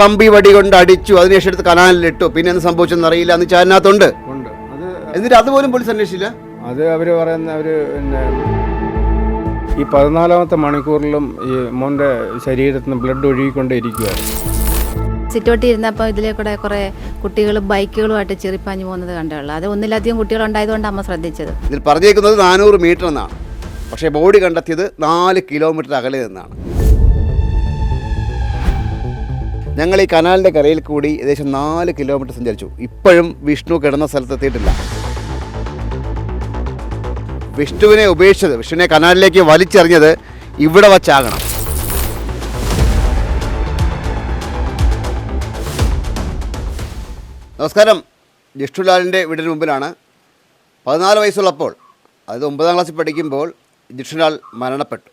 കമ്പി വടി കൊണ്ട് അടിച്ചു അതിനുശേഷം എടുത്ത് കനാലിലിട്ടു. പിന്നെ എന്ത് സംഭവിച്ചെന്ന് അറിയില്ല. എന്ന് ചാനകത്തുണ്ട് ഉണ്ട്. അത് എന്നിട്ട് അതുപോലും പോലീസ് അന്വേഷിച്ചില്ല? അത് അവർ പറയുന്ന അവർ പിന്നെ ഈ പതിനാലാമത്തെ മണിക്കൂറിലും ഈ മോന്റെ ശരീരത്തിൽ നിന്ന് ബ്ലഡ് ഒഴുകിക്കൊണ്ടേ ഇരിക്കുമായിരുന്നു സിറ്റോട്ടി ഇരുന്നപ്പോൾ ഇതിലെ കൂടെ കുറേ കുട്ടികൾ ബൈക്കുകളുമായിട്ട് ചെറിപ്പാഞ്ഞു പോകുന്നത് കണ്ടുള്ളൂ അത് ഒന്നിലധികം കുട്ടികളുണ്ടായതുകൊണ്ട് അമ്മ ശ്രദ്ധിച്ചത്. ഇതിൽ പറഞ്ഞേക്കുന്നത് നാനൂറ് മീറ്റർ എന്നാണ്. പക്ഷേ ബോഡി കണ്ടെത്തിയത് നാല് കിലോമീറ്റർ അകലെ നിന്നാണ്. ഞങ്ങൾ ഈ കനാലിന്റെ കരയിൽ കൂടി ഏകദേശം നാല് കിലോമീറ്റർ സഞ്ചരിച്ചു. ഇപ്പോഴും വിഷ്ണു കിടന്ന സ്ഥലത്തെത്തിയിട്ടില്ല. വിഷ്ണുവിനെ ഉപേക്ഷിച്ചത് വിഷ്ണുവിനെ കനാലിലേക്ക് വലിച്ചെറിഞ്ഞത് ഇവിടെ വച്ചാകണം. നമസ്കാരം. ജിഷ്ണുലാലിന്റെ വീടിന് മുമ്പിലാണ്. പതിനാല് വയസ്സുള്ളപ്പോൾ അതായത് ഒമ്പതാം ക്ലാസ്സിൽ പഠിക്കുമ്പോൾ ജിഷ്ണുലാൽ മരണപ്പെട്ടു.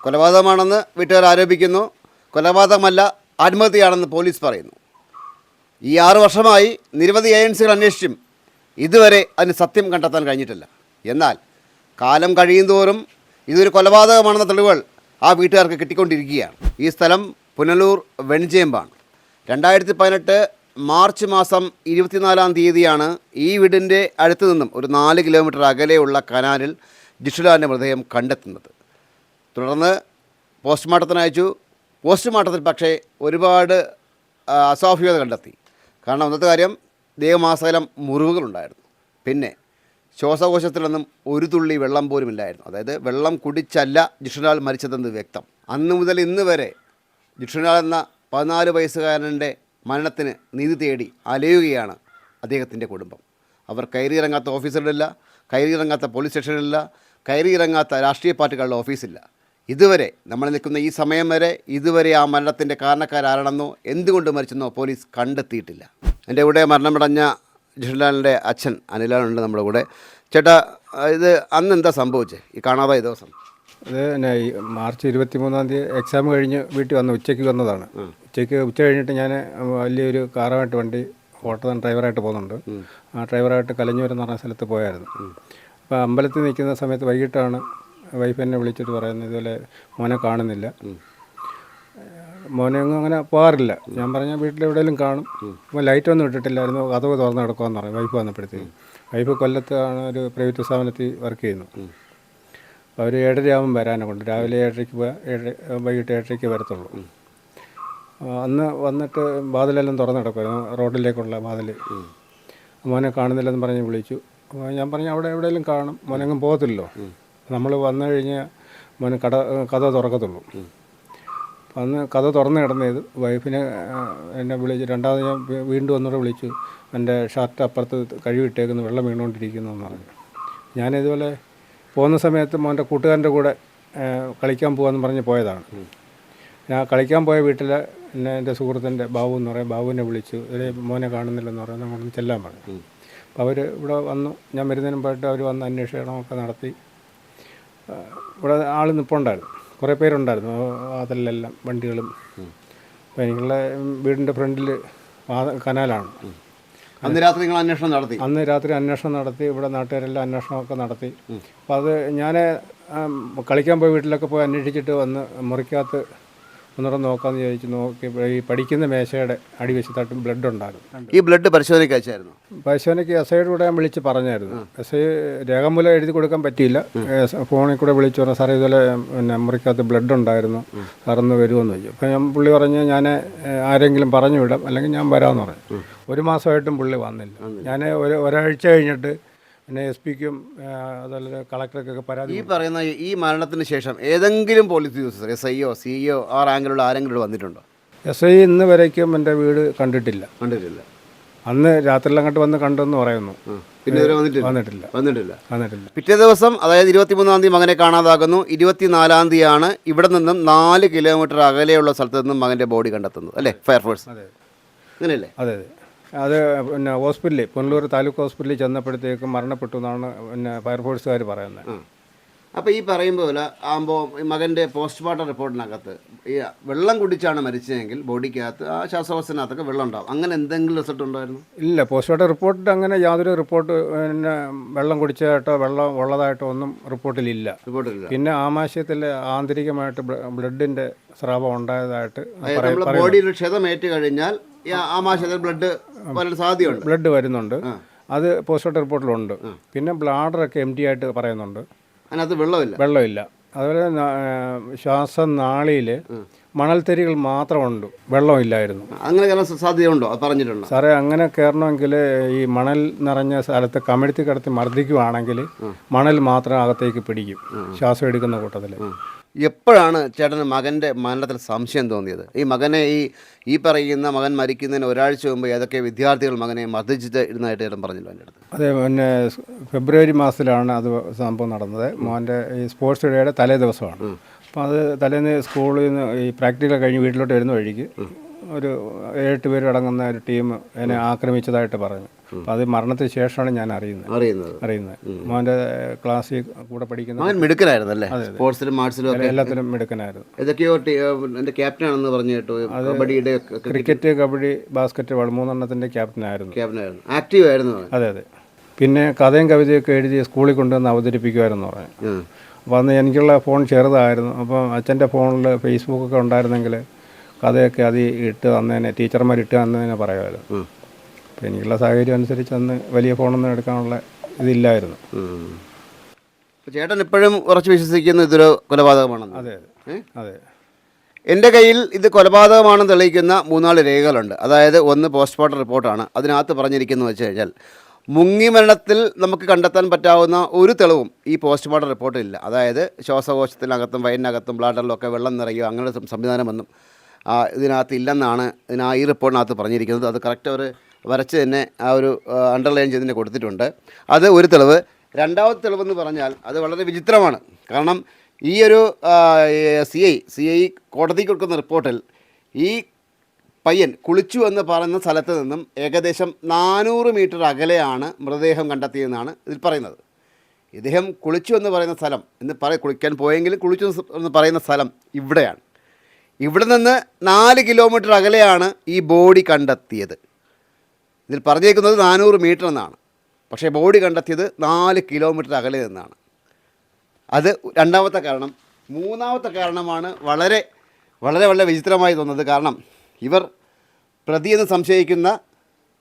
കൊലപാതകമാണെന്ന് വീട്ടുകാർ ആരോപിക്കുന്നു. കൊലപാതകമല്ല ആത്മഹത്യയാണെന്ന് പോലീസ് പറയുന്നു. ഈ ആറു വർഷമായി നിരവധി ഏജൻസികൾ അന്വേഷിച്ചും ഇതുവരെ അതിന് സത്യം കണ്ടെത്താൻ കഴിഞ്ഞിട്ടില്ല. എന്നാൽ കാലം കഴിയുന്തോറും ഇതൊരു കൊലപാതകമാണെന്ന തെളിവുകൾ ആ വീട്ടുകാർക്ക് കിട്ടിക്കൊണ്ടിരിക്കുകയാണ്. ഈ സ്ഥലം പുനലൂർ വെൺചേമ്പാണ്. രണ്ടായിരത്തി പതിനെട്ട് മാർച്ച് മാസം ഇരുപത്തിനാലാം തീയതിയാണ് ഈ വീടിന്റെ അടുത്ത് നിന്നും ഒരു നാല് കിലോമീറ്റർ അകലെയുള്ള കനാലിൽ ജിഷുലാന്റെ മൃതദേഹം കണ്ടെത്തുന്നത്. തുടർന്ന് പോസ്റ്റ്മോർട്ടത്തിന് അയച്ചു. പോസ്റ്റ്മോർട്ടത്തിൽ പക്ഷേ ഒരുപാട് അസ്വാഭാവികത കണ്ടെത്തി. കാരണം ഒന്നത്തെ കാര്യം ദേഹമാസകലം മുറിവുകളുണ്ടായിരുന്നു. പിന്നെ ശ്വാസകോശത്തിലൊന്നും ഒരു തുള്ളി വെള്ളം പോലും ഇല്ലായിരുന്നു. അതായത് വെള്ളം കുടിച്ചല്ല ജിഷുലാൽ മരിച്ചതെന്ന് വ്യക്തം. അന്ന് മുതൽ ഇന്ന് വരെ ജിഷുലാൽ എന്ന പതിനാല് വയസ്സുകാരന്റെ മരണത്തിന് നീതി തേടി അലയുകയാണ് അദ്ദേഹത്തിന്റെ കുടുംബം. അവർ കയറിയിറങ്ങാത്ത ഓഫീസുകളില്ല കയറിയിറങ്ങാത്ത പോലീസ് സ്റ്റേഷനിലില്ല കയറിയിറങ്ങാത്ത രാഷ്ട്രീയ പാർട്ടികളുടെ ഓഫീസില്ല ഇതുവരെ നമ്മൾ നിൽക്കുന്ന ഈ സമയം വരെ ഇതുവരെ ആ മരണത്തിന്റെ കാരണക്കാരാണെന്നോ എന്തുകൊണ്ട് മരിച്ചെന്നോ പോലീസ് കണ്ടെത്തിയിട്ടില്ല. എന്റെ കൂടെ മരണമടഞ്ഞ ജിഷുലാലിന്റെ അച്ഛൻ അനിലാലുണ്ട് നമ്മുടെ കൂടെ. ചേട്ടാ ഇത് അന്ന് എന്താ സംഭവിച്ചത് ഈ കാണാതായ ദിവസം. അത് പിന്നെ ഈ മാർച്ച് ഇരുപത്തി മൂന്നാം തീയതി എക്സാം കഴിഞ്ഞ് വീട്ടിൽ വന്ന് ഉച്ചയ്ക്ക് വന്നതാണ്. ഉച്ചയ്ക്ക് ഉച്ച കഴിഞ്ഞിട്ട് ഞാൻ വലിയൊരു കാറുമായിട്ട് വണ്ടി ഓട്ടോ ഡ്രൈവറായിട്ട് പോകുന്നുണ്ട്. ആ ഡ്രൈവറായിട്ട് കലഞ്ഞൂരെന്ന് പറഞ്ഞ സ്ഥലത്ത് പോയായിരുന്നു. അപ്പോൾ അമ്പലത്തിൽ നിൽക്കുന്ന സമയത്ത് വൈകിട്ടാണ് വൈഫ് എന്നെ വിളിച്ചിട്ട് പറയുന്നത് ഇതുപോലെ മോനെ കാണുന്നില്ല. മോനെ ഒന്നും അങ്ങനെ പോകാറില്ല. ഞാൻ പറഞ്ഞ വീട്ടിൽ എവിടെയെങ്കിലും കാണും. അപ്പോൾ ലൈറ്റ് ഒന്നും ഇട്ടിട്ടില്ലായിരുന്നു. കഥവ് തുറന്ന് കിടക്കുമെന്ന് പറയും വൈഫ് വന്നപ്പോഴത്തേക്ക്. വൈഫ് കൊല്ലത്താണ് ഒരു പ്രൈവറ്റ് സ്ഥാപനത്തിൽ വർക്ക് ചെയ്യുന്നു. അപ്പോൾ അവർ ഏഴരയാകുമ്പോൾ വരാനെ കൊണ്ട്. രാവിലെ ഏഴരയ്ക്ക് ഏഴര വൈകിട്ട് ഏഴരയ്ക്ക് വരത്തുള്ളൂ. അന്ന് വന്നിട്ട് വാതിലെല്ലാം തുറന്ന് കിടക്കുമായിരുന്നു റോഡിലേക്കുള്ള വാതിൽ മോനെ കാണുന്നില്ലെന്ന് പറഞ്ഞ് വിളിച്ചു. അപ്പോൾ ഞാൻ പറഞ്ഞു അവിടെ എവിടെയെങ്കിലും കാണും. മോനെങ്ങും പോകത്തില്ലല്ലോ. നമ്മൾ വന്നു കഴിഞ്ഞ് മോന് കട കഥ തുറക്കത്തുള്ളൂ. അന്ന് കഥ തുറന്ന് കിടന്നത് വൈഫിനെ എന്നെ വിളിച്ച് രണ്ടാമത് ഞാൻ വീണ്ടും ഒന്നുകൂടെ വിളിച്ചു. എന്റെ ഷർട്ട് അപ്പുറത്ത് കഴുകിട്ടേക്കുന്നു വെള്ളം വീണുകൊണ്ടിരിക്കുന്നു എന്ന് പറഞ്ഞു. ഞാൻ ഇതുപോലെ പോകുന്ന സമയത്ത് മോന്റെ കൂട്ടുകാരന്റെ കൂടെ കളിക്കാൻ പോകാമെന്ന് പറഞ്ഞ് പോയതാണ്. ഞാൻ കളിക്കാൻ പോയ വീട്ടിൽ എന്നെ എന്റെ സുഹൃത്തിന്റെ ബാബു എന്ന് പറയും ബാബുവിനെ വിളിച്ചു. ഇതേ മോനെ കാണുന്നില്ലെന്ന് പറയുന്നത് നമ്മളൊന്ന് ചെല്ലാൻ പറഞ്ഞു. അപ്പോൾ അവർ ഇവിടെ വന്നു. ഞാൻ വരുന്നതിനും പോയിട്ട് അവർ വന്ന് അന്വേഷണമൊക്കെ നടത്തി. ഇവിടെ ആൾ നിൽപ്പുണ്ടായിരുന്നു കുറേ പേരുണ്ടായിരുന്നു. അതിലെല്ലാം വണ്ടികളും. അപ്പോൾ എനിക്കുള്ള വീടിന്റെ ഫ്രണ്ടിൽ കനാലാണ്. അന്ന് രാത്രി നിങ്ങൾ അന്വേഷണം നടത്തി? അന്ന് രാത്രി അന്വേഷണം നടത്തി. ഇവിടെ നാട്ടുകാരെല്ലാം അന്വേഷണമൊക്കെ നടത്തി. അപ്പോൾ അത് ഞാൻ കളിക്കാൻ പോയി വീട്ടിലൊക്കെ പോയി അന്വേഷിച്ചിട്ട് വന്ന് മുറിക്കകത്ത് ഒന്നുകൂടെ നോക്കാമെന്ന് ചോദിച്ചു നോക്കിയപ്പോൾ ഈ പഠിക്കുന്ന മേശയുടെ അടിവശത്തായിട്ട് ബ്ലഡ് ഉണ്ടായിരുന്നു ഈ ബ്ലഡ് പരിശോധനയ്ക്ക് അയച്ചായിരുന്നു? പരിശോധനയ്ക്ക് എസ് ഐയുടെ കൂടെ ഞാൻ വിളിച്ച് പറഞ്ഞായിരുന്നു. എസ് ഐ രേഖമൂലം എഴുതി കൊടുക്കാൻ പറ്റിയില്ല. ഫോണിൽ കൂടെ വിളിച്ചു പറഞ്ഞു സാറേ ഇതുപോലെ പിന്നെ മുറിക്കകത്ത് ബ്ലഡ് ഉണ്ടായിരുന്നു സാറൊന്ന് വരുമെന്ന് ചോദിച്ചു. അപ്പം ഞാൻ പുള്ളി പറഞ്ഞ് ഞാൻ ആരെങ്കിലും പറഞ്ഞു വിടാം. അല്ലെങ്കിൽ ഞാൻ വരാമെന്ന് പറഞ്ഞു. ഒരു മാസമായിട്ടും പുള്ളി വന്നില്ല. ഞാൻ ഒരു ഒരാഴ്ച കഴിഞ്ഞിട്ട് പിന്നെ എസ് പിക്കും അതുപോലെ കളക്ടർക്കൊക്കെ പരാതി ഈ പറയുന്ന ഈ- മരണത്തിന് ശേഷം ഏതെങ്കിലും പോലീസ് ഉദ്യോഗസ്ഥർ എസ് ഐയോ സിഇഒ ആ റാങ്കിലുള്ള ആരെങ്കിലും വന്നിട്ടുണ്ടോ? എസ് ഐ ഇന്ന് വരയ്ക്കും എന്റെ വീട് കണ്ടിട്ടില്ല. കണ്ടിട്ടില്ല. അന്ന് രാത്രി അങ്ങോട്ട് വന്ന് കണ്ടെന്ന് പറയുന്നു. പിന്നെ വന്നിട്ടില്ല? വന്നിട്ടില്ല. വന്നിട്ടില്ല. വന്നിട്ടില്ല. പിറ്റേ ദിവസം അതായത് ഇരുപത്തിമൂന്നാം തീയതി മകനെ കാണാതാകുന്നു. ഇരുപത്തിനാലാം തീയതിയാണ് ഇവിടെ നിന്നും നാല് കിലോമീറ്റർ അകലെയുള്ള സ്ഥലത്ത് നിന്നും മകന്റെ ബോഡി കണ്ടെത്തുന്നത് അല്ലേ? ഫയർഫോഴ്സ് അതെ. അങ്ങനെയല്ലേ? അതെ അതെ. അത് പിന്നെ ഹോസ്പിറ്റലിൽ പുനലൂർ താലൂക്ക് ഹോസ്പിറ്റലിൽ ചെന്നപ്പോഴത്തേക്കും മരണപ്പെട്ടു എന്നാണ് പിന്നെ ഫയർഫോഴ്സുകാർ പറയുന്നത്. അപ്പോൾ ഈ പറയുമ്പോൾ പോലെ ആകുമ്പോൾ മകന്റെ പോസ്റ്റ്മോർട്ടം റിപ്പോർട്ടിനകത്ത് ഈ വെള്ളം കുടിച്ചാണ് മരിച്ചതെങ്കിൽ ബോഡിക്കകത്ത് ആ ശ്വാസകോശത്തിനകത്തൊക്കെ വെള്ളം ഉണ്ടാവും. അങ്ങനെ എന്തെങ്കിലും റിസൾട്ട് ഉണ്ടായിരുന്നു? ഇല്ല പോസ്റ്റ്മോർട്ടം റിപ്പോർട്ടിൽ അങ്ങനെ യാതൊരു റിപ്പോർട്ട് പിന്നെ വെള്ളം കുടിച്ചതായിട്ടോ വെള്ളം ഉള്ളതായിട്ടോ ഒന്നും റിപ്പോർട്ടിലില്ല. റിപ്പോർട്ടില്ല പിന്നെ ആമാശയത്തിൽ ആന്തരികമായിട്ട് ബ്ലഡിന്റെ സ്രാവം ഉണ്ടായതായിട്ട് ബോഡിയിൽ ക്ഷതമേറ്റ് കഴിഞ്ഞാൽ ആമാശയത്തിൽ ബ്ലഡ് വരാൻ സാധ്യതയുണ്ട്. ബ്ലഡ് വരുന്നുണ്ട്. അത് പോസ്റ്റ്മോർട്ടം റിപ്പോർട്ടിലുണ്ട്. പിന്നെ ബ്ലാഡറൊക്കെ എം ടി ആയിട്ട് പറയുന്നുണ്ട്. അതിനകത്ത് വെള്ളമില്ല. വെള്ളമില്ല. അതുപോലെ ശ്വാസം നാളിയിൽ ശ്വാസനാളിയിൽ മണൽത്തരികൾ മാത്രമുണ്ട്. വെള്ളമില്ലായിരുന്നു. അങ്ങനെ കയറാൻ സാധ്യതയുണ്ടോ? പറഞ്ഞിട്ടുണ്ട്? സാറേ അങ്ങനെ കയറണമെങ്കിൽ ഈ മണൽ നിറഞ്ഞ സ്ഥലത്ത് കമിഴ്ത്തി കിടത്തി മർദ്ദിക്കുവാണെങ്കിൽ മണൽ മാത്രം അകത്തേക്ക് പിടിക്കും. ശ്വാസം എടുക്കുന്ന കൂട്ടത്തിൽ എപ്പോഴാണ് ചേട്ടന് മകന്റെ മരണത്തിൽ സംശയം തോന്നിയത്? ഈ മകനെ ഈ ഈ പറയുന്ന മകൻ മരിക്കുന്നതിന് ഒരാഴ്ച മുമ്പ് ഏതൊക്കെ വിദ്യാർത്ഥികൾ മകനെ മർദ്ദിച്ചിട്ട് ഇരുന്നതായിട്ട് ചേട്ടൻ പറഞ്ഞല്ലോ എന്റെ അടുത്ത്. അതെ പിന്നെ ഫെബ്രുവരി മാസത്തിലാണ് അത് സംഭവം നടന്നത്. മോന്റെ ഈ സ്പോർട്സ് ഡേയുടെ തലേ ദിവസമാണ്. അപ്പോൾ അത് തലേന്ന് സ്കൂളിൽ നിന്ന് ഈ പ്രാക്ടിക്കൽ കഴിഞ്ഞ് വീട്ടിലോട്ട് വരുന്ന വഴിക്ക് ഒരു ഏഴെട്ട് പേര് അടങ്ങുന്ന ഒരു ടീം എന്നെ ആക്രമിച്ചതായിട്ട് പറഞ്ഞു. അപ്പോൾ അത് മരണത്തിന് ശേഷമാണ് ഞാൻ അറിയുന്നത്. അറിയുന്നത്. അറിയുന്നത്. മോന്റെ ക്ലാസ്സിൽ കൂടെ പഠിക്കുന്ന മകൻ മിടുക്കനായിരുന്നു അല്ലേ സ്പോർട്സിലും ആർട്സിലും ഒക്കെ. എല്ലാത്തിനും മിടുക്കനായിരുന്നു. ഇതൊക്കെയോ എന്റെ ക്യാപ്റ്റനാണെന്ന് പറഞ്ഞു കേട്ടു കബഡിയുടെ ക്രിക്കറ്റ് കബഡി ബാസ്ക്കറ്റ് ബോൾ മൂന്നെണ്ണത്തിന്റെ ക്യാപ്റ്റനായിരുന്നു. ക്യാപ്റ്റനായിരുന്നു. ആക്റ്റീവ് ആയിരുന്നു അവൻ. അതെ അതെ. പിന്നെ കഥയും കവിതയൊക്കെ എഴുതി സ്കൂളിൽ കൊണ്ടുവന്ന് അവതരിപ്പിക്കുമായിരുന്നു പറഞ്ഞു. അപ്പോൾ അന്ന് എനിക്കുള്ള ഫോൺ ചെറുതായിരുന്നു. അപ്പം അച്ഛന്റെ ഫോണിൽ ഫേസ്ബുക്കൊക്കെ ഉണ്ടായിരുന്നെങ്കിൽ കഥയൊക്കെ അത് ഇട്ട് തന്നേനെ ടീച്ചർമാർ ഇട്ട് തന്നേനെ പറയുമായിരുന്നു. അപ്പോൾ എനിക്കുള്ള സാഹചര്യം അനുസരിച്ച് അന്ന് വലിയ ഫോണൊന്നും എടുക്കാനുള്ള ഇതില്ലായിരുന്നു. ചേട്ടൻ ഇപ്പോഴും ഉറച്ചു വിശ്വസിക്കുന്ന ഇതൊരു കൊലപാതകമാണെന്ന്. അതെ അതെ. അതെ. എന്റെ കയ്യിൽ ഇത് കൊലപാതകമാണെന്ന് തെളിയിക്കുന്ന മൂന്നാൽ രേഖകളുണ്ട്. അതായത് ഒന്ന് പോസ്റ്റ്മോർട്ടം റിപ്പോർട്ടാണ്. അതിനകത്ത് പറഞ്ഞിരിക്കുന്നത് വെച്ച് കഴിഞ്ഞാൽ മുങ്ങി മരണത്തിൽ നമുക്ക് കണ്ടെത്താൻ പറ്റാവുന്ന ഒരു തെളിവും ഈ പോസ്റ്റ്മോർട്ടം റിപ്പോർട്ടിൽ ഇല്ല. അതായത് ശ്വാസകോശത്തിനകത്തും വയറിനകത്തും ബ്ലാഡറിലും ഒക്കെ വെള്ളം നിറയുക അങ്ങനെ ഒരു സംവിധാനമൊന്നും ഇതിനകത്ത് ഇല്ലെന്നാണ് ഇതിനാ ഈ റിപ്പോർട്ടിനകത്ത് പറഞ്ഞിരിക്കുന്നത്. അത് കറക്റ്റ് അവർ വരച്ച് തന്നെ ആ ഒരു അണ്ടർലൈൻ ചെയ്ത് കൊടുത്തിട്ടുണ്ട്. അത് ഒരു തെളിവ്. രണ്ടാമത്തെ തെളിവെന്ന് പറഞ്ഞാൽ അത് വളരെ വിചിത്രമാണ്. കാരണം ഈ ഒരു സി ഐ സി ഐ കോടതിക്ക് കൊടുക്കുന്ന റിപ്പോർട്ടിൽ ഈ പയ്യൻ കുളിച്ചു എന്ന് പറയുന്ന സ്ഥലത്ത് നിന്നും ഏകദേശം നാനൂറ് മീറ്റർ അകലെയാണ് മൃതദേഹം കണ്ടെത്തിയതെന്നാണ് ഇതിൽ പറയുന്നത്. ഇദ്ദേഹം കുളിച്ചു എന്ന് പറയുന്ന സ്ഥലം എന്ന് പറ കുളിക്കാൻ പോയെങ്കിലും കുളിച്ചു എന്ന് പറയുന്ന സ്ഥലം ഇവിടെയാണ്. ഇവിടെ നിന്ന് നാല് കിലോമീറ്റർ അകലെയാണ് ഈ ബോഡി കണ്ടെത്തിയത്. ഇതിൽ പറഞ്ഞേക്കുന്നത് നാനൂറ് മീറ്റർ എന്നാണ്. പക്ഷേ ബോഡി കണ്ടെത്തിയത് നാല് കിലോമീറ്റർ അകലെ നിന്നാണ്. അത് രണ്ടാമത്തെ കാരണം. മൂന്നാമത്തെ കാരണമാണ് വളരെ വളരെ വളരെ വിചിത്രമായി തോന്നുന്നത്. കാരണം ഇവർ പ്രതിയെന്ന് സംശയിക്കുന്ന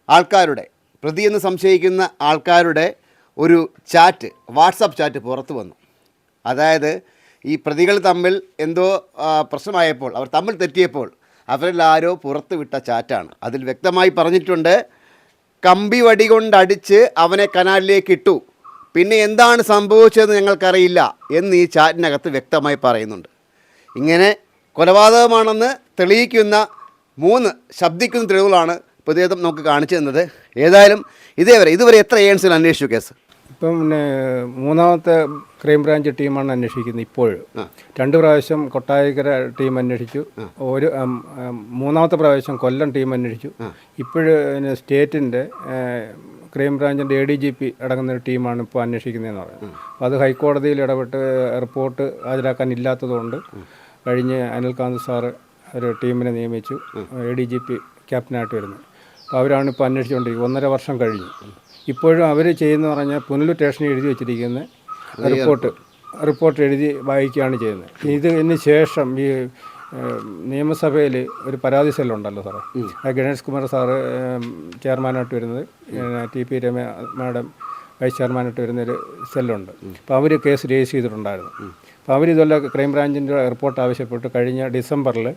ആൾക്കാരുടെ പ്രതിയെന്ന് സംശയിക്കുന്ന ആൾക്കാരുടെ ഒരു ചാറ്റ് വാട്സപ്പ് ചാറ്റ് പുറത്തു വന്നു. അതായത് ഈ പ്രതികൾ തമ്മിൽ എന്തോ പ്രശ്നമായപ്പോൾ അവർ തമ്മിൽ തെറ്റിയപ്പോൾ അവരിൽ ആരോ പുറത്ത് വിട്ട ചാറ്റാണ്. അതിൽ വ്യക്തമായി പറഞ്ഞിട്ടുണ്ട് കമ്പി വടി കൊണ്ടടിച്ച് അവനെ കനാലിലേക്ക് ഇട്ടു. പിന്നെ എന്താണ് സംഭവിച്ചതെന്ന് ഞങ്ങൾക്കറിയില്ല എന്ന് ഈ ചാറ്റിനകത്ത് വ്യക്തമായി പറയുന്നുണ്ട്. ഇങ്ങനെ കൊലപാതകമാണെന്ന് തെളിയിക്കുന്ന മൂന്ന് ശബ്ദിക്കുന്ന തെളിവുകളാണ് പ്രതിവേദം നമുക്ക് കാണിച്ചു തന്നത്. ഏതായാലും ഇതേവരെ ഇതുവരെ എത്ര ഏൺസിൽ അന്വേഷിച്ചു കേസ്? ഇപ്പം പിന്നെ മൂന്നാമത്തെ ക്രൈംബ്രാഞ്ച് ടീമാണ് അന്വേഷിക്കുന്നത് ഇപ്പോഴും രണ്ട് പ്രാവശ്യം കൊട്ടായക്കര ടീം അന്വേഷിച്ചു. ഒരു മൂന്നാമത്തെ പ്രാവശ്യം കൊല്ലം ടീം അന്വേഷിച്ചു. ഇപ്പോഴും സ്റ്റേറ്റിന്റെ ക്രൈംബ്രാഞ്ചിന്റെ എ ഡി ജി പി അടങ്ങുന്ന ഒരു ടീമാണ് ഇപ്പോൾ അന്വേഷിക്കുന്നതെന്ന് പറയുന്നത്. അപ്പോൾ അത് ഹൈക്കോടതിയിൽ ഇടപെട്ട് റിപ്പോർട്ട് ഹാജരാക്കാൻ ഇല്ലാത്തതുകൊണ്ട് കഴിഞ്ഞ് അനിൽകാന്ത് സാറ് ഒരു ടീമിനെ നിയമിച്ചു. എ ഡി ജി പി ക്യാപ്റ്റനായിട്ട് വരുന്നത്. അപ്പോൾ അവരാണ് ഇപ്പോൾ അന്വേഷിച്ചുകൊണ്ടിരിക്കുന്നത്. ഒന്നര വർഷം കഴിഞ്ഞു. ഇപ്പോഴും അവർ ചെയ്യുന്ന പറഞ്ഞാൽ പുനലൂർ സ്റ്റേഷനിൽ എഴുതി വെച്ചിരിക്കുന്ന റിപ്പോർട്ട് റിപ്പോർട്ട് എഴുതി വായിക്കുകയാണ് ചെയ്യുന്നത്. ഇതിന് ശേഷം ഈ നിയമസഭയിൽ ഒരു പരാതി സെല്ലുണ്ടല്ലോ സാറേ. ആ ഗണേഷ് കുമാർ സാറ് ചെയർമാനായിട്ട് വരുന്നത് T P Rama madam vice ചെയർമാനായിട്ട് വരുന്നൊരു സെല്ലുണ്ട്. അപ്പോൾ അവർ കേസ് രജിസ്റ്റർ ചെയ്തിട്ടുണ്ടായിരുന്നു. അപ്പോൾ അവരിതുപോലെ ക്രൈംബ്രാഞ്ചിന്റെ റിപ്പോർട്ട് ആവശ്യപ്പെട്ട് കഴിഞ്ഞ ഡിസംബറിൽ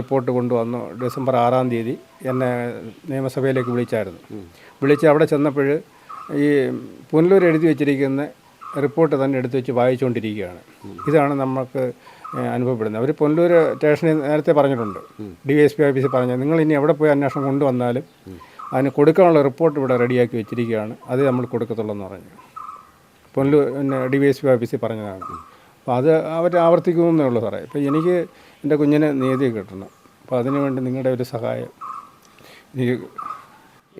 റിപ്പോർട്ട് കൊണ്ടുവന്നു. ഡിസംബർ ആറാം തീയതി എന്നെ നിയമസഭയിലേക്ക് വിളിച്ചായിരുന്നു. വിളിച്ച് അവിടെ ചെന്നപ്പോൾ ഈ പുനലൂർ എഴുതി വെച്ചിരിക്കുന്ന റിപ്പോർട്ട് തന്നെ എടുത്തു വെച്ച് വായിച്ചുകൊണ്ടിരിക്കുകയാണ്. ഇതാണ് നമുക്ക് അനുഭവപ്പെടുന്നത്. അവർ പുനലൂർ സ്റ്റേഷനിൽ നേരത്തെ പറഞ്ഞിട്ടുണ്ട്. ഡി എസ് പി ഓഫീസിൽ പറഞ്ഞത് നിങ്ങൾ ഇനി എവിടെ പോയി അന്വേഷണം കൊണ്ടുവന്നാലും അതിന് കൊടുക്കാനുള്ള റിപ്പോർട്ട് ഇവിടെ റെഡിയാക്കി വെച്ചിരിക്കുകയാണ്. അത് നമ്മൾ കൊടുക്കത്തുള്ളൂ എന്ന് പറഞ്ഞു. പുനലൂർ പിന്നെ ഡി വൈ എസ് പി ഓഫീസിൽ പറഞ്ഞതാണ്. അപ്പോൾ അത് അവർ ആവർത്തിക്കുമെന്നേ ഉള്ളൂ സാറേ. ഇപ്പോൾ എനിക്ക് എന്റെ കുഞ്ഞിന് നീതി കിട്ടണം. അപ്പോൾ അതിനുവേണ്ടി നിങ്ങളുടെ ഒരു സഹായം എനിക്ക്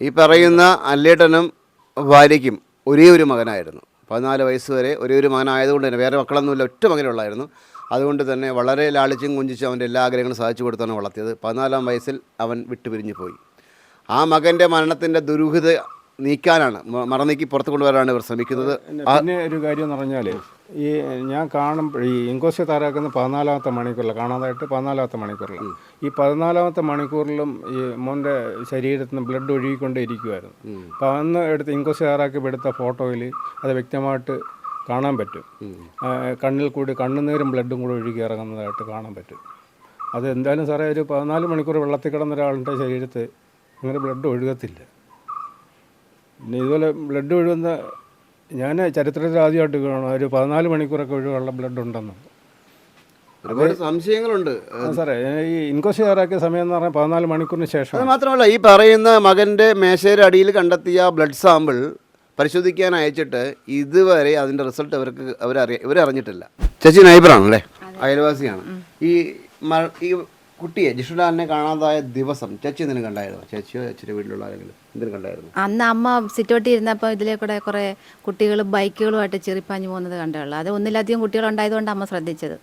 ഈ പറയുന്ന അല്ലേട്ടനും ഭാര്യയ്ക്കും ഒരേ ഒരു മകനായിരുന്നു. പതിനാല് വയസ്സ് വരെ ഒരേ ഒരു മകനായതുകൊണ്ട് തന്നെ വേറെ മക്കളൊന്നുമില്ല ഒറ്റ മകനുള്ളായിരുന്നു. അതുകൊണ്ട് തന്നെ വളരെ ലാളിച്ചും കുഞ്ചിച്ചും അവന്റെ എല്ലാ ആഗ്രഹങ്ങളും സാധിച്ചു കൊടുത്താണ് വളർത്തിയത്. പതിനാലാം വയസ്സിൽ അവൻ വിട്ടുപിരിഞ്ഞു പോയി ആ മകന്റെ മരണത്തിന്റെ ദുരൂഹത നീക്കാനാണ്. മറ നീക്കി പുറത്തു കൊണ്ടുവരാനാണ് ഇവർ ശ്രമിക്കുന്നത്. പിന്നെ ഒരു കാര്യം എന്ന് പറഞ്ഞാൽ ഈ ഞാൻ കാണുമ്പോൾ ഈ ഇൻകോസ്റ്റ് താരാക്കുന്ന പതിനാലാമത്തെ മണിക്കൂറിൽ കാണാതായിട്ട് പതിനാലാമത്തെ മണിക്കൂറിൽ ഈ പതിനാലാമത്തെ മണിക്കൂറിലും ഈ മോന്റെ ശരീരത്തിൽ നിന്ന് ബ്ലഡ് ഒഴുകിക്കൊണ്ടേ ഇരിക്കുമായിരുന്നു അപ്പോൾ അന്ന് എടുത്ത് ഇൻകോസ്റ്റ് താരാക്കി എടുത്ത ഫോട്ടോയിൽ അത് വ്യക്തമായിട്ട് കാണാൻ പറ്റും. കണ്ണിൽ കൂടി കണ്ണുനീരും ബ്ലഡും കൂടി ഒഴുകി ഇറങ്ങുന്നതായിട്ട് കാണാൻ പറ്റും. അത് എന്തായാലും സാറേ ഒരു പതിനാല് മണിക്കൂർ വെള്ളത്തിൽ കിടന്ന ഒരാളുടെ ശരീരത്തിൽ അങ്ങനെ ബ്ലഡ് ഒഴുകത്തില്ല. പിന്നെ ഇതുപോലെ ബ്ലഡ് ഒഴുകുന്ന ഞാൻ ചരിത്രത്തിൽ ആദ്യമായിട്ട് കാണും. ഒരു പതിനാല് മണിക്കൂറൊക്കെ ഒഴിവുള്ള ബ്ലഡ് ഉണ്ടെന്ന്. ഒരുപാട് സംശയങ്ങളുണ്ട്. ആ സാറേ ഈ ഇൻക്വസ്റ്റ് തയ്യാറാക്കിയ സമയം എന്ന് പറഞ്ഞാൽ പതിനാല് മണിക്കൂറിന് ശേഷം അത് മാത്രമല്ല ഈ പറയുന്ന മകന്റെ മേശയുടെ അടിയിൽ കണ്ടെത്തിയ ബ്ലഡ് സാമ്പിൾ പരിശോധിക്കാൻ അയച്ചിട്ട് ഇതുവരെ അതിന്റെ റിസൾട്ട് അവർക്ക് അവരറിയ ഇവരറിഞ്ഞിട്ടില്ല. ചേച്ചി നൈബറാണല്ലേ? അയൽവാസിയാണ്. ഈ മ- ഈ കുട്ടിയെ ജിഷുലാലിനെ കാണാതായ ദിവസം ചേച്ചി എന്തിനു കണ്ടായിരുന്നു? ചേച്ചിയോ ചേച്ചിയുടെ വീട്ടിലുള്ള ആരെങ്കിലും? അന്ന് അമ്മ സിറ്റോട്ടി ഇരുന്നപ്പോൾ ഇതിലെ കൂടെ കുറേ കുട്ടികൾ ബൈക്കുകളുമായിട്ട് ചെറിപ്പാഞ്ഞു പോകുന്നത് കണ്ടുള്ളൂ അത് ഒന്നിലധികം കുട്ടികളുണ്ടായതുകൊണ്ട് അമ്മ ശ്രദ്ധിച്ചത്.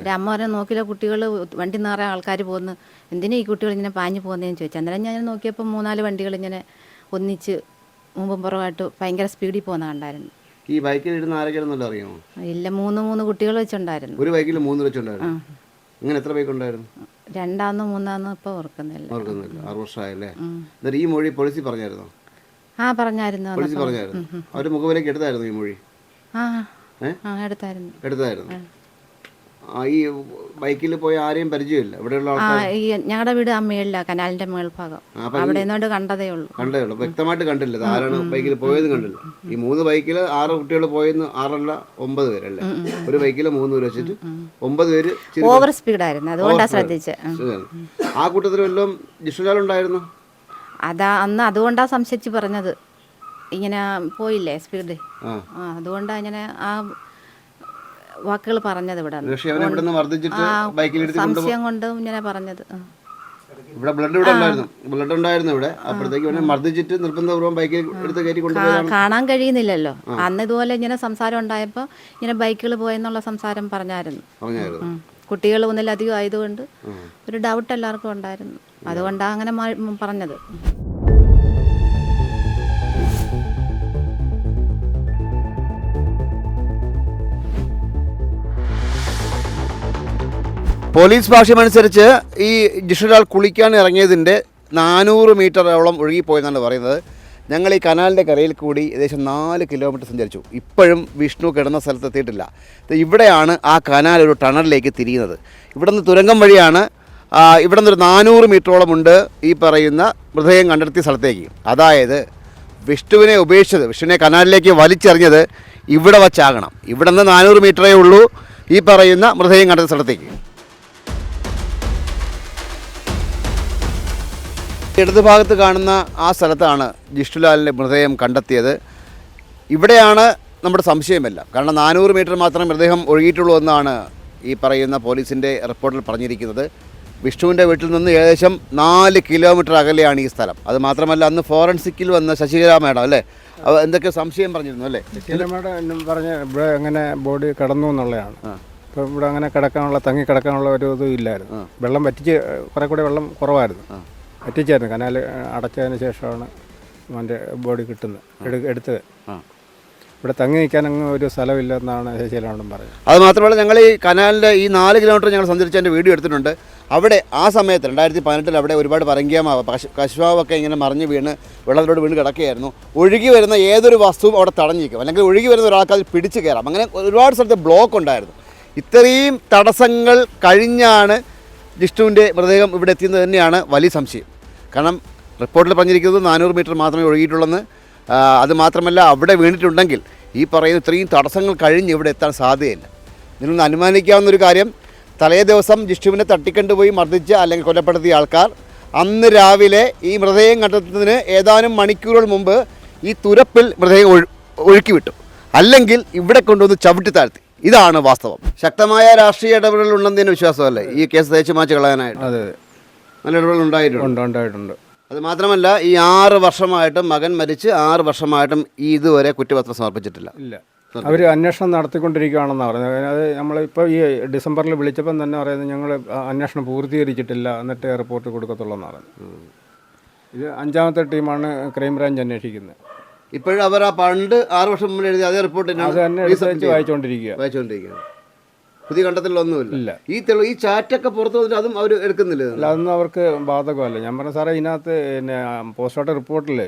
ഒരു അമ്മ പറഞ്ഞ നോക്കിയില്ല കുട്ടികൾ വണ്ടി നിറയെ ആൾക്കാർ പോകുന്നു. എന്തിനാ ഈ കുട്ടികൾ ഇങ്ങനെ പാഞ്ഞു പോകുന്നതെന്ന് ചോദിച്ചു. അന്നേരം ഞാൻ നോക്കിയപ്പോൾ മൂന്നാൽ വണ്ടികൾ ഇങ്ങനെ ഒന്നിച്ച് മുമ്പും പുറമായിട്ട് ഭയങ്കര സ്പീഡിൽ പോകുന്ന കണ്ടായിരുന്നു. ഈ ബൈക്കിൽ ഇരുന്ന് ആരൊക്കെയാണെന്നല്ല അറിയാമോ? ഇല്ല മൂന്ന് മൂന്ന് കുട്ടികൾ വെച്ചുണ്ടായിരുന്നു. ഒരു ബൈക്കിൽ മൂന്ന് വെച്ചുണ്ടായിരുന്നു. ഇങ്ങനെ എത്ര ബൈക്ക് ഉണ്ടായിരുന്നു? രണ്ടാന്നോ മൂന്നാന്നോ ഇപ്പോൾ ഓർക്കുന്നില്ല. ഓർക്കുന്നില്ല. ആറ് വർഷമായല്ലേ? എന്നിട്ട് ഈ മൊഴി പോളിസി പറഞ്ഞായിരുന്നോ? ആ പറഞ്ഞായിരുന്നു പോളിസി. പറഞ്ഞായിരുന്നു. അവർ മുഖവിലേക്ക് എടുത്തായിരുന്നു ഈ മൊഴി? ആ എടുത്തായിരുന്നു. എടുത്തായിരുന്നു. ഈ ബൈക്കിൽ പോയ ആരെയും പരിചയമില്ല? ഇവിടെയുള്ള ആ ഈ ഞങ്ങളുടെ വീട് ആ മേളിലാണ് കനാലിന്റെ മേൽഭാഗം അവിടെ നിന്നോണ്ട് കണ്ടതേ ഉള്ളൂ. കണ്ടേ ഉള്ളൂ. വ്യക്തമായിട്ട് കണ്ടില്ല. ആരാണ് ബൈക്കിൽ പോയത് കണ്ടില്ല. ഈ മൂന്ന് ബൈക്കിൽ ആറ് കുട്ടികൾ പോയെന്ന് ആറല്ല ഒമ്പത് പേരല്ലേ ഒരു ബൈക്കിൽ മൂന്ന് പേര് വെച്ചിട്ട് ഒമ്പത് പേര് ചിരി- ഓവർ സ്പീഡായിരുന്നു. അതുകൊണ്ടാണ് ശ്രദ്ധിച്ചത് ഉം. ശരിയാണ്. ആ കൂട്ടത്തിൽ വല്ലതും ഉണ്ടായിരുന്നു? അതാ അന്ന് അതുകൊണ്ടാ സംശയിച്ച് പറഞ്ഞത്. ഇങ്ങനെ പോയില്ലേ സ്പീഡ്? ആ. അതുകൊണ്ടാണ് ഇങ്ങനെ ആ വാക്കുകൾ പറഞ്ഞത് ഇവിടെ. ബൈക്കിൽ സംശയം കൊണ്ട് ഇങ്ങനെ പറഞ്ഞത്. ഇവിടെ ബ്ലഡ് ഇവിടെ ഉണ്ടായിരുന്നു. ബ്ലഡ് ഉണ്ടായിരുന്നു ഇവിടെ. അപ്പോഴത്തേക്ക് ഇവനെ മർദ്ദിച്ചിട്ട് നിർബന്ധപൂർവം ബൈക്കിൽ എടുത്ത് കയറ്റി കൊണ്ടുപോയി കാണാൻ കഴിയുന്നില്ലല്ലോ. അന്ന് ഇതുപോലെ ഇങ്ങനെ സംസാരം ഉണ്ടായപ്പോൾ ഇങ്ങനെ ബൈക്കുകൾ പോയെന്നുള്ള സംസാരം പറഞ്ഞായിരുന്നു. പറഞ്ഞായിരുന്നു. കുട്ടികൾ ഒന്നിലധികം ആയതുകൊണ്ട് ഒരു ഡൗട്ട് എല്ലാവർക്കും ഉണ്ടായിരുന്നു. അതുകൊണ്ടാണ് അങ്ങനെ പറഞ്ഞത്. പോലീസ് ഭാഷ്യമനുസരിച്ച് ഈ ജിഷുരാൾ കുളിക്കാൻ ഇറങ്ങിയതിന്റെ നാനൂറ് മീറ്ററോളം ഒഴുകിപ്പോയെന്നാണ് പറയുന്നത്. ഞങ്ങൾ ഈ കനാലിന്റെ കരയിൽ കൂടി ഏകദേശം നാല് കിലോമീറ്റർ സഞ്ചരിച്ചു. ഇപ്പോഴും വിഷ്ണു കിടന്ന സ്ഥലത്ത് എത്തിയിട്ടില്ല. ഇവിടെയാണ് ആ കനാൽ ഒരു ടണലിലേക്ക് തിരിയുന്നത്. ഇവിടെ നിന്ന് തുരങ്കം വഴിയാണ് ഇവിടെ നിന്നൊരു നാനൂറ് മീറ്ററോളം ഉണ്ട് ഈ പറയുന്ന മൃതദേഹം കണ്ടെത്തിയ സ്ഥലത്തേക്ക്. അതായത് വിഷ്ണുവിനെ ഉപേക്ഷിച്ചത് വിഷ്ണുവിനെ കനാലിലേക്ക് വലിച്ചെറിഞ്ഞത് ഇവിടെ വച്ചാകണം. ഇവിടെ നിന്ന് നാനൂറ് മീറ്ററേ ഉള്ളൂ ഈ പറയുന്ന മൃതദേഹം കണ്ടെത്തിയ സ്ഥലത്തേക്ക്. ഇടത് ഭാഗത്ത് കാണുന്ന ആ സ്ഥലത്താണ് ജിഷ്ടുലാലിന്റെ മൃതദേഹം കണ്ടെത്തിയത്. ഇവിടെയാണ് നമ്മുടെ സംശയമെല്ലാം. കാരണം നാനൂറ് മീറ്റർ മാത്രം മൃതദേഹം ഒഴുകിയിട്ടുള്ളൂ എന്നാണ് ഈ പറയുന്ന പോലീസിന്റെ റിപ്പോർട്ടിൽ പറഞ്ഞിരിക്കുന്നത്. വിഷ്ണുവിന്റെ വീട്ടിൽ നിന്ന് ഏകദേശം നാല് കിലോമീറ്റർ അകലെയാണ് ഈ സ്ഥലം. അത് മാത്രമല്ല അന്ന് ഫോറൻസിക്കിൽ വന്ന ശശികല മേഡം അല്ലേ? അവ എന്തൊക്കെ സംശയം പറഞ്ഞിരുന്നു അല്ലേ? മേഡം പറഞ്ഞ ഇവിടെ എങ്ങനെ ബോഡി കിടന്നു എന്നുള്ളതാണ്. ഇപ്പം ഇവിടെ അങ്ങനെ കിടക്കാനുള്ള തങ്ങി കിടക്കാനുള്ള ഒരു ഇതും ഇല്ലായിരുന്നു. വെള്ളം വറ്റിച്ച് കുറെ കൂടെ വെള്ളം കുറവായിരുന്നു. വറ്റിച്ചായിരുന്നു കനാൽ അടച്ചതിന് ശേഷമാണ് അവന്റെ ബോഡി കിട്ടുന്നത്. എടു- എടുത്തത്. ആ. ഇവിടെ തങ്ങി നിൽക്കാൻ അങ്ങ് ഒരു സ്ഥലമില്ലെന്നാണ് ശേഷിയിലോണ്ടും പറഞ്ഞത് അത് മാത്രമല്ല ഞങ്ങൾ ഈ കനാലിന്റെ ഈ നാല് കിലോമീറ്റർ ഞങ്ങൾ സഞ്ചരിച്ചതിന്റെ വീഡിയോ എടുത്തിട്ടുണ്ട്. അവിടെ ആ സമയത്ത് രണ്ടായിരത്തി പതിനെട്ടിൽ അവിടെ ഒരുപാട് പറങ്കിയമാവ് കശ് കശുവാവൊക്കെ ഇങ്ങനെ മറിഞ്ഞ് വീണ് വെള്ളത്തിലോട്ട് വീണ് കിടക്കുകയായിരുന്നു. ഒഴുകി വരുന്ന ഏതൊരു വസ്തുവും അവിടെ തടഞ്ഞിരിക്കും. അല്ലെങ്കിൽ ഒഴുകി വരുന്ന ഒരാൾക്ക് അതിൽ പിടിച്ച് കയറാം. അങ്ങനെ ഒരുപാട് സ്ഥലത്ത് ബ്ലോക്ക് ഉണ്ടായിരുന്നു. ഇത്രയും തടസ്സങ്ങൾ കഴിഞ്ഞാണ് ജിഷ്ണുവിന്റെ മൃതദേഹം ഇവിടെ എത്തിയെന്ന് തന്നെയാണ് വലിയ സംശയം. കാരണം റിപ്പോർട്ടിൽ പറഞ്ഞിരിക്കുന്നത് നാനൂറ് മീറ്റർ മാത്രമേ ഒഴുകിയിട്ടുള്ളെന്ന്. അത് മാത്രമല്ല അവിടെ വീണിട്ടുണ്ടെങ്കിൽ ഈ പറയുന്ന ഇത്രയും തടസ്സങ്ങൾ കഴിഞ്ഞ് ഇവിടെ എത്താൻ സാധ്യതയില്ല. ഇതിനൊന്ന് അനുമാനിക്കാവുന്ന ഒരു കാര്യം തലേ ദിവസം ജിഷ്ണുവിനെ തട്ടിക്കൊണ്ടുപോയി മർദ്ദിച്ച് അല്ലെങ്കിൽ കൊലപ്പെടുത്തിയ ആൾക്കാർ അന്ന് രാവിലെ ഈ മൃതദേഹം കണ്ടെത്തുന്നതിന് ഏതാനും മണിക്കൂറുകൾ മുമ്പ് ഈ തുരപ്പിൽ മൃതദേഹം ഒഴു ഒഴുക്കി വിട്ടു. അല്ലെങ്കിൽ ഇവിടെ കൊണ്ടുവന്ന് ചവിട്ടി താഴ്ത്തി. ഇതാണ് വാസ്തവം. ശക്തമായ രാഷ്ട്രീയ ഇടപെടലുണ്ടെന്ന് തന്നെ വിശ്വാസമല്ലേ? ഈ കേസ് തേച്ച് മാച്ച് കളയാനായിട്ട്. നല്ല ഇടപെടൽ ഉണ്ടായിട്ടുണ്ട്. ഉണ്ട് ഉണ്ടായിട്ടുണ്ട്. അത് മാത്രമല്ല ഈ ആറ് വർഷമായിട്ടും മകൻ മരിച്ച് ആറ് വർഷമായിട്ടും ഈ ഇതുവരെ കുറ്റപത്രം സമർപ്പിച്ചിട്ടില്ല. ഇല്ല. അവർ അന്വേഷണം നടത്തിക്കൊണ്ടിരിക്കുകയാണെന്നാണ് പറയുന്നത് അത് നമ്മളിപ്പോൾ ഈ ഡിസംബറിൽ വിളിച്ചപ്പം തന്നെ പറയുന്നത് ഞങ്ങൾ അന്വേഷണം പൂർത്തീകരിച്ചിട്ടില്ല എന്നിട്ട് റിപ്പോർട്ട് കൊടുക്കത്തുള്ളൂ എന്നാണ് പറയുന്നത് ഇത് അഞ്ചാമത്തെ ടീമാണ് ക്രൈംബ്രാഞ്ച് അന്വേഷിക്കുന്നത്. ഇപ്പോഴും അവർ ആ പണ്ട് ആറ് വർഷം മുമ്പ് എഴുതിയ അതേ റിപ്പോർട്ട് അത് തന്നെ വായിച്ചുകൊണ്ടിരിക്കുക വായിച്ചുകൊണ്ടിരിക്കുക പുതിയ കണ്ടെത്തലൊന്നുമില്ല ഇല്ല. ഈ തെളിവ് ഈ ചാറ്റൊക്കെ പുറത്തു വന്നിട്ട് അതും അവർ എടുക്കുന്നില്ല? അല്ല അതൊന്നും അവർക്ക് ബാധകമല്ല. ഞാൻ പറഞ്ഞ സാറേ ഇതിനകത്ത് പിന്നെ പോസ്റ്റ്മോർട്ടം റിപ്പോർട്ടിൽ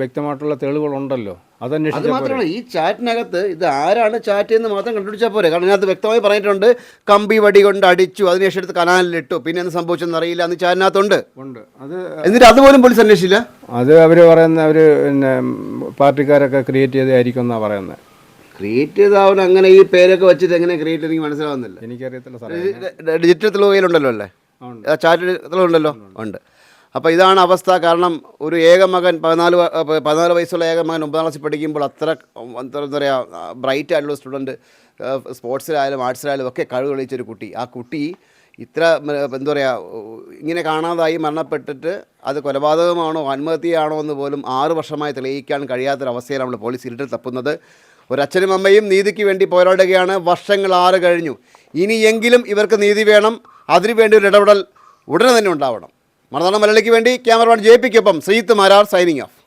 വ്യക്തമായിട്ടുള്ള തെളിവുകളുണ്ടല്ലോ. അത് മാത്രമല്ല ഈ ചാറ്റിനകത്ത് ഇത് ആരാണ് ചാറ്റ് എന്ന് മാത്രം കണ്ടുപിടിച്ചാൽ പോരെ. കാരണം ഇതിനകത്ത് വ്യക്തമായി പറഞ്ഞിട്ടുണ്ട് കമ്പി വടി കൊണ്ട് അടിച്ചു അതിനുശേഷം എടുത്ത് കനാലിലിട്ടു പിന്നെ എന്ത് സംഭവിച്ചെന്ന് അറിയില്ല എന്ന് ചാറ്റിനകത്തുണ്ട്. ഉണ്ട്. അത് എന്നിട്ട് അതുപോലും പോലീസ് അന്വേഷിച്ചില്ല? അത് അവർ പറയുന്ന അവർ പിന്നെ പാർട്ടിക്കാരൊക്കെ ക്രിയേറ്റ് ചെയ്തായിരിക്കും എന്നാണ് പറയുന്നത്. ക്രിയേറ്റ് ചെയ്താവൻ അങ്ങനെ ഈ പേരൊക്കെ വെച്ചിട്ട് എങ്ങനെ ക്രിയേറ്റ് എനിക്ക് മനസ്സിലാവുന്നില്ല. എനിക്കറിയത്തില്ല സാറേ. ഡിജിറ്റൽ തെളിവുകയിലുണ്ടല്ലോ അല്ലേ? ഉണ്ട്. ഉണ്ടല്ലോ ചാറ്റ് ഉണ്ട് അപ്പോൾ ഇതാണ് അവസ്ഥ. കാരണം ഒരു ഏക മകൻ പതിനാല് പതിനാല് വയസ്സുള്ള ഏക മകൻ ഒമ്പതാം ക്ലാസ്സിൽ പഠിക്കുമ്പോൾ അത്ര എന്താ എന്താ പറയുക ബ്രൈറ്റ് ആയിട്ടുള്ള സ്റ്റുഡന്റ് സ്പോർട്സിലായാലും ആർട്സിലായാലും ഒക്കെ കഴിവ് തെളിയിച്ചൊരു കുട്ടി. ആ കുട്ടി ഇത്ര എന്താ പറയുക ഇങ്ങനെ കാണാതായി മരണപ്പെട്ടിട്ട് അത് കൊലപാതകമാണോ ആത്മഹത്യയാണോ എന്ന് പോലും ആറ് വർഷമായി തെളിയിക്കാൻ കഴിയാത്തൊരവസ്ഥയിലാണ് നമ്മൾ പോലീസ് ഇരുട്ടിൽ തപ്പുന്നത്. ഒരച്ഛനും അമ്മയും നീതിക്ക് വേണ്ടി പോരാടുകയാണ്. വർഷങ്ങൾ ആറ് കഴിഞ്ഞു. ഇനിയെങ്കിലും ഇവർക്ക് നീതി വേണം. അതിനുവേണ്ടി ഒരു ഇടപെടൽ ഉടനെ തന്നെ ഉണ്ടാവണം. മറന്നാണ് മലയാളിക്ക് വേണ്ടി ക്യാമറമാൻ ജെ പിക്കൊപ്പം ശ്രീത്ത് മാരാർ സൈനിങ് ഓഫ്